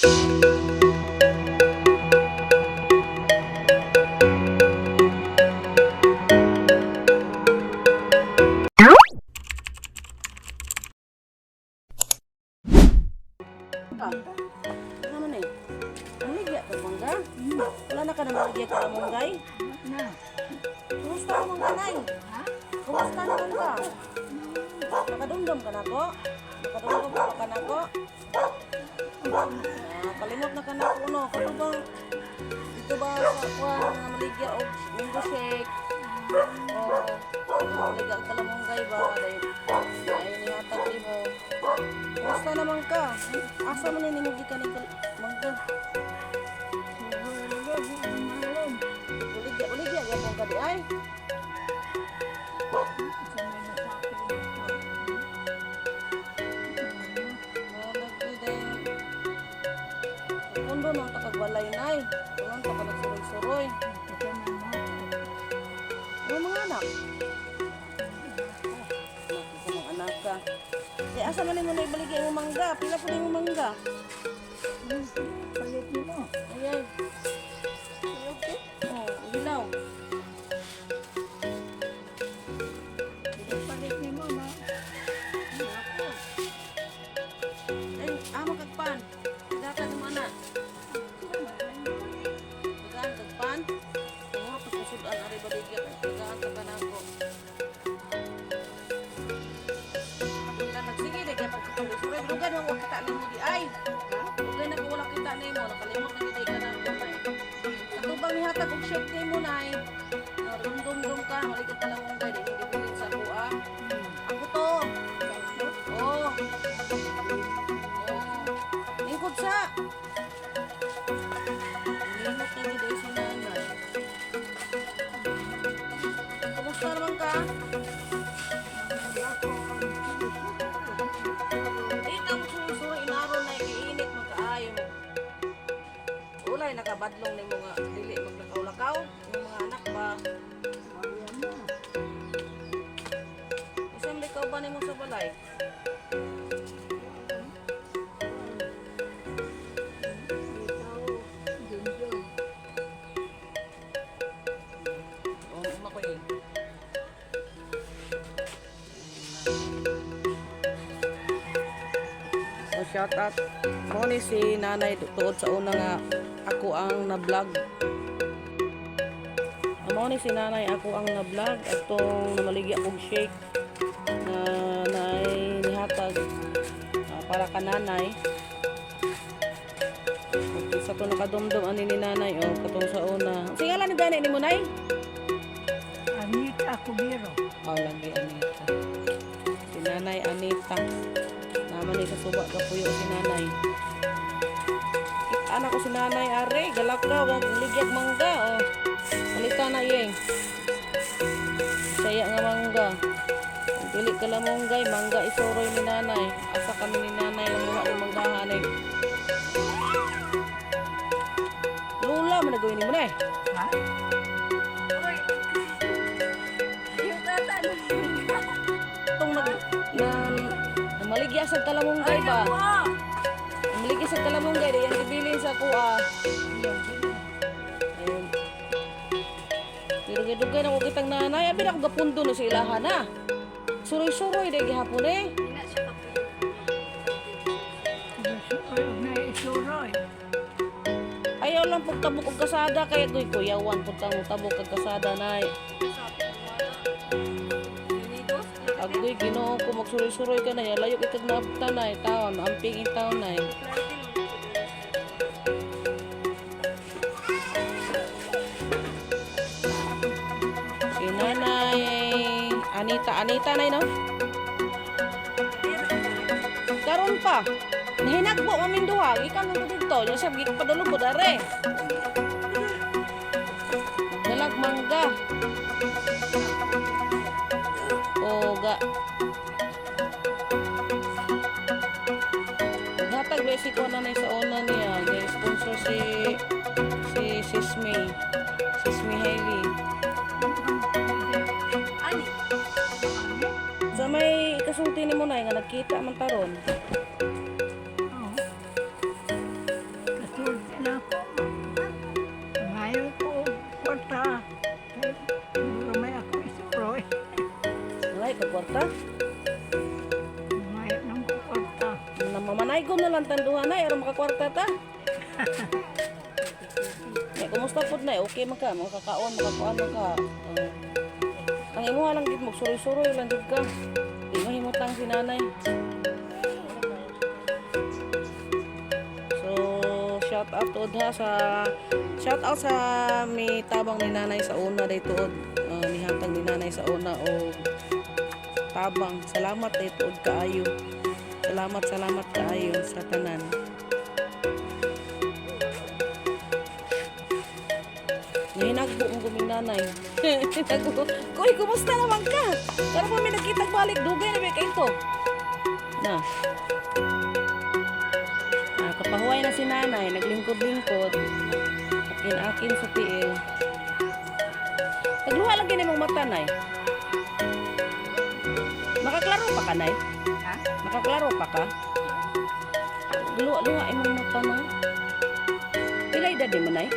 Wala na ka na maligya ka manggay? Na. Kumusta ka mangga nay? Kumusta naman ka? Nakadumdum ka na ko? Nakadumdum ka ka na ko? Ah, kalimot na ka na ko no? Kato ba? Dito ba sa kuwan nga maligya o mango shake? O maligya ka lang manggay ba? Ay nihatag mo. Kumusta naman ka? Asa man ni mo gikan ni mangga? Kundo nung takagbalay nay. Kundo ka nagsuroy-suroy. Ano mga anak? Nakita ng anak ka. Eh, asa man mo na ibaligay mo mangga? Pila po mo mangga? Ulay nakabadlong ni mga dili maglakaw-lakaw. Yung mga anak ba? Isang likaw ba nimo sa balay? Oh. So shout out mo ni si nanay tuod sa una nga ako ang na-vlog. Amo ni si nanay ako ang na-vlog atong namaligya kog shake na nay nihatag ah, para ka nanay. Sa to nakadumdum ani ni nanay o katong sa una. Singala ni gani ni mo nay? Anita Cubero. Oh, lagi Anita. Si Nanay Anita. Naman ni sa suba ka puyo si Nanay. Anak ko si Nanay Are, galak ka, wag ligyag mangga, oh. Halika na yeng. Saya nga mangga. Ang Dili ka lang monggay, mangga isoroy ni Nanay. Asa kami ni Nanay lang muna ni manggahan eh. Lula, managawin ni mo na eh. Ha? Itong nag... Na, namaligya sa kalamunggay ba? Namaligya sa kalamunggay, di yan ibilin sa kuha. Ayun. Dugay-dugay na ko kitang nanay. Abi na ako gapundo na sa ilahan na. Suroy-suroy, di gihapon eh. Ayaw lang pag tabok og kasada kaya ko'y kuyawan pag tamo tabok og kasada nay. Agoy ginoo ko magsuroy-suroy ka na ya layo kitag naabtan nay taon amping in taon nay. Anita Anita nay no? Karon pa. Nahinagbo maminduha, gikan mo dito. Nya sab gipadulog ko dare. Dalag mangga. Oga. Hatag basic ko na sa una niya. Guys, sponsor si si. Sismi Hailey. kasulti ni mo na nga nagkita man taron. Oh. Kasulti na ako. Ngayon ko, kwarta. Siguro may ako isproy. Ay, kagwarta? Ngayon ang kwarta. Namamanay ko na lang tanduhan na, pero makakwarta ta. Ay, kumusta po na? Okay man ka, makakaon, makakuan man ka. Uh, ang imo lang gid magsuroy-suroy lang gid ka. Di mahimutang si nanay. So, shout out to ha sa shout out sa may tabang ni nanay sa una dito uh, nihatag ni nanay sa una o tabang. Salamat dito kaayo. Salamat, salamat kaayo sa tanan. Nanay. Koy, kumusta naman ka? Kaya po may nakita balik. Dugay na ba kayo to? Na. Ah, kapahuay na si nanay. Naglingkod-lingkod. Akin-akin sa tiil. Nagluha lang gini mong mata, nay. Makaklaro pa ka, nay? Ha? Makaklaro pa ka? Luwa-luwa imong mata, nay. Pila edad mo, nay?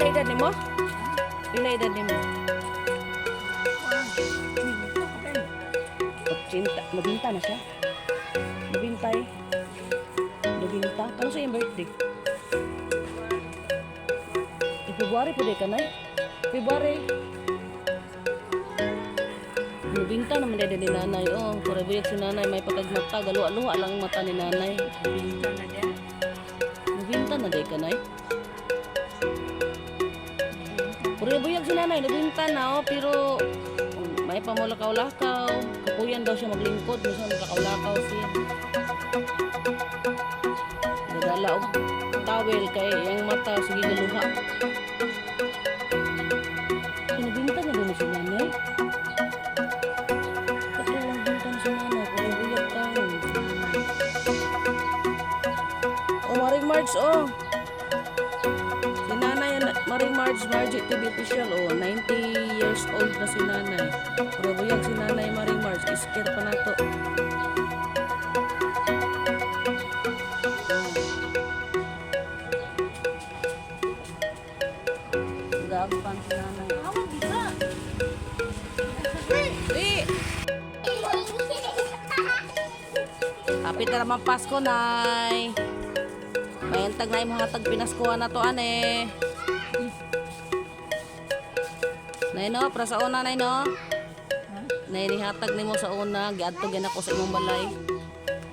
Pila edad ni mo? Pila edad ni mo? Pagcinta. Nabinta na siya? Nabintay? Nabinta? Kano sa iyong birthday? Eh, February po di ka, nay? February. Nabinta naman dede ni nanay. Oh, pura buyak si nanay. May pagkagmata. Galuwa-luwa lang ang mata ni nanay. Nabinta na di ka, nay? Pura buyag si nanay, nabinta na oh, pero um, may pamulakaw-lakaw. Kapuyan daw siya maglingkod, minsan magkakaw-lakaw siya. Nadala og towel kay yung mata sige galuha. Sinabinta na din si nanay. Kasi lang Maring Marge, Margie TV official, oh, 90 years old na si nanay. Pero buyag si nanay Maring Marge, iskir pa na to. Gagpan si nanay. Kapit na naman Pasko, nay. May antag na yung hatag pinaskuhan na to, ane. Nay no, para sa una nay no. Nay nihatag nimo sa una, giadto gyud ako sa imong balay.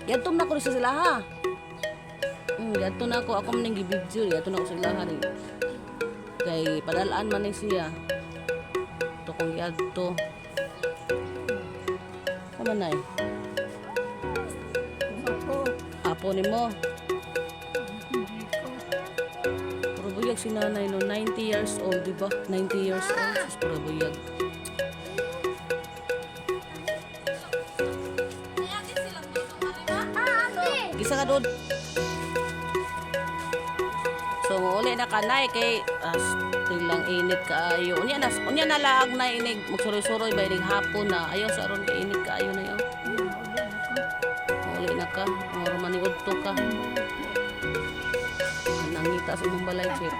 Giadto na ko sa sila ha. Mm, giadto na ako ako man gibidyo, giadto na ako sa sila ha rin. Kay padalaan man ni siya. To kong giadto. Kama nay. Apo nimo. Puro buyag si nanay no, 90 years old, di ba? 90 years old, sus puro buyag. Gisa ka doon. So, uli na kanay kay as lang init kaayo. Unya na, unya na laag na inig magsuroy-suroy ba inig hapon na. Ayaw sa aron kay init kaayo na yun. Uli na ka, moro maniud to ka. Nangita sa imong balay chip.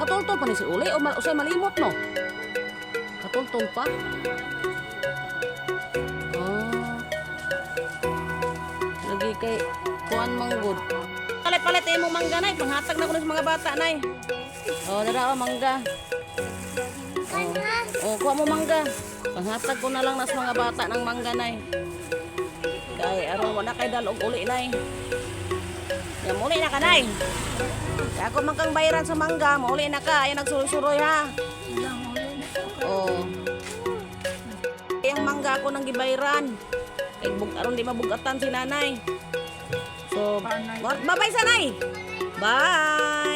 Katultol pa ni si Uli o ma usay malimot no? Katultol pa? Oh. Lagi kay kuan manggod. Palit-palit mo mangga nay, panghatag na ko sa mga bata nay. Oh, dara oh mangga. Oh, oh kuha mo mangga. Panghatag ko na lang na sa mga bata ng mangga nay. Kay aron wala kay dalog uli nay. Ya muli na ka nay. Kaya ako man kang bayaran sa mangga, muli na ka. Ayan nagsuroy-suroy ha. Oh. Yung mangga ako nang gibayran. Kay bug aron di mabugatan si nanay. So, bye-bye sanay. Bye.